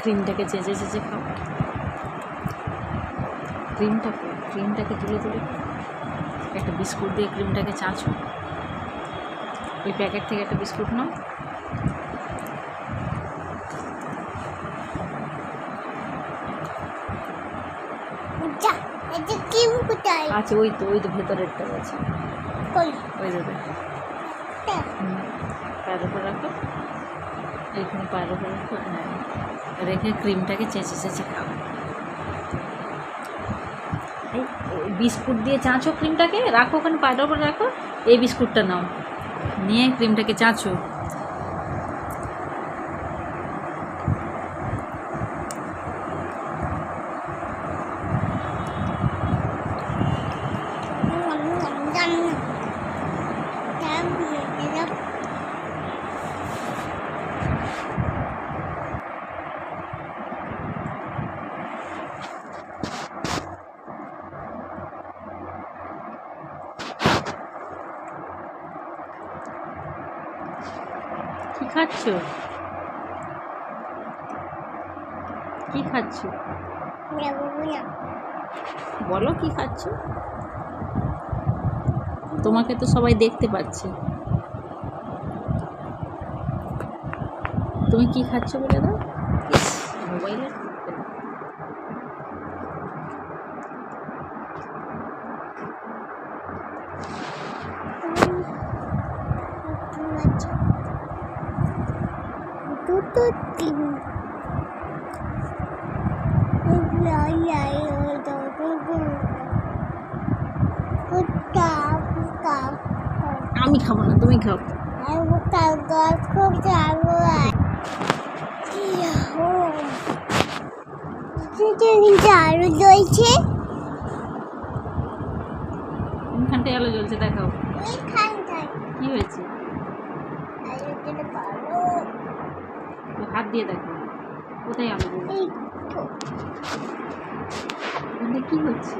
ক্রিমটাকে চেঁচে চেঁচে খাও। ক্রিমটাকে ক্রিমটাকে তুলে তুলে একটা বিস্কুট দিয়ে ক্রিমটাকে চাঁচো। ওই প্যাকেট থেকে একটা বিস্কুট নাও। আচ্ছা ওই তো ওই তো ভেতরেরটা আছে ওই দেবে পায়ের উপর রাখো। এখানে পায়ের উপর রাখো হ্যাঁ। রেখে ক্রিমটাকে চেঁচে চেঁচে খাও। এই বিস্কুট দিয়ে চাঁচো ক্রিমটাকে রাখো ওখানে পায়ের উপর রাখো। এই বিস্কুটটা নাও। নিয়ে ক্রিমটাকে চাঁচো। কি খাচ্ছ? কি খাচ্ছ? বলো কি খাচ্ছ? তোমাকে তো সবাই দেখতে পাচ্ছে। তুমি কি খাচ্ছ বলে দাও? মোবাইলে লাই ওই তো আমি খাব না তুমি খাও। আর রয়েছে কোনখানটায় আলো জ্বলছে দেখাও ওইখানটায় কি হয়েছে আরও যেটা ভালো তো হাত দিয়ে দেখো। কোথায় আনব জ্বলছে? এই কি হচ্ছে?